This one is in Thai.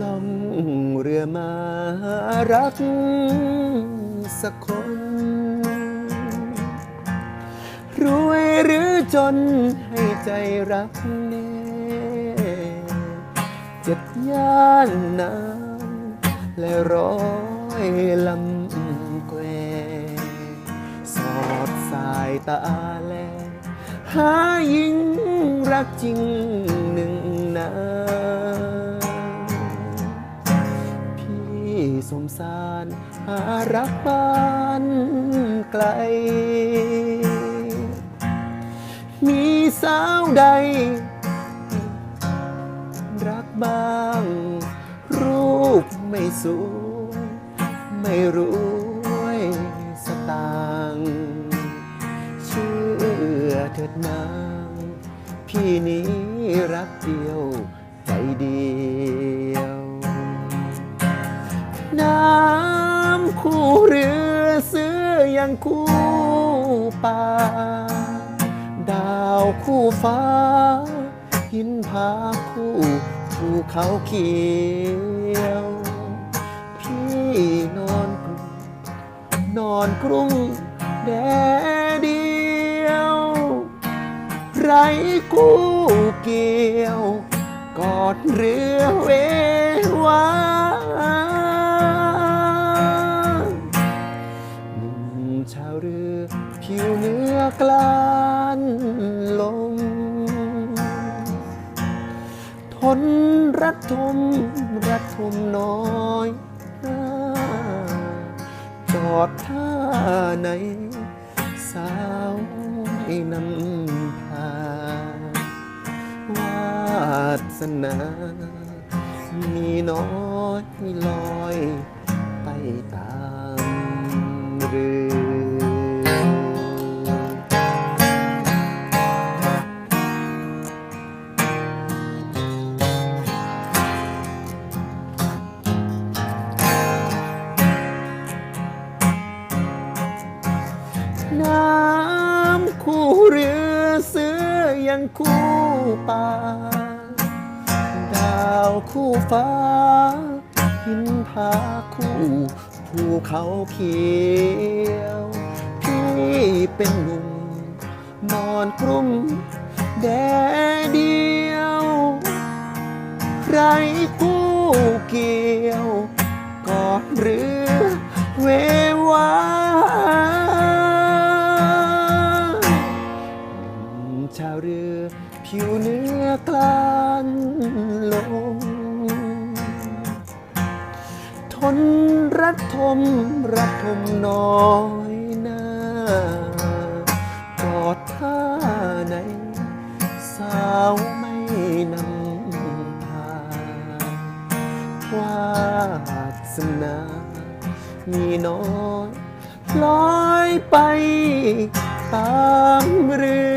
ล่องเรือมารักสักคน รวยหรือจนให้ใจรักแน่เจ็ดย่านน้ำและร้อยลำแควสอดสายตาแลหายิงรักจริงหนึ่งนา สมสารหารักบ้านไกล มีสาวใด รักบ้าง รูปไม่สูงไม่รวยสตางค์เชื่อเถิดนาง พี่นี้รักเดียวใจดี น้ำคู่เรือเสือยังคู่ป่า ดาวคู่ฟ้า หินผาคู่ภูเขาเขียว พี่นอนกรุงนอนกรุงแดเดียว ไรกู้เกี่ยว กอดเรือเวว กลานลม ทนรัดทมรัดทมน้อยจอดท่าไหนสาวให้นำพาวาสนา มีน้อยลอยไปตามเรือ ยงคู่ป่า ดาวคู่ฟ้า หินผาคู่ภูเขาเขียว พี่เป็นหนุ่ม นอนกลุ่มแดดเดียว ไรคู่าวเรือ ผิวเนื้อกลานลง ทนรัดทมรัดทมน้อยหน้ากอดท่าไหนสาวไม่นำพาวาสนามีน้อยลอยไปตามเรือ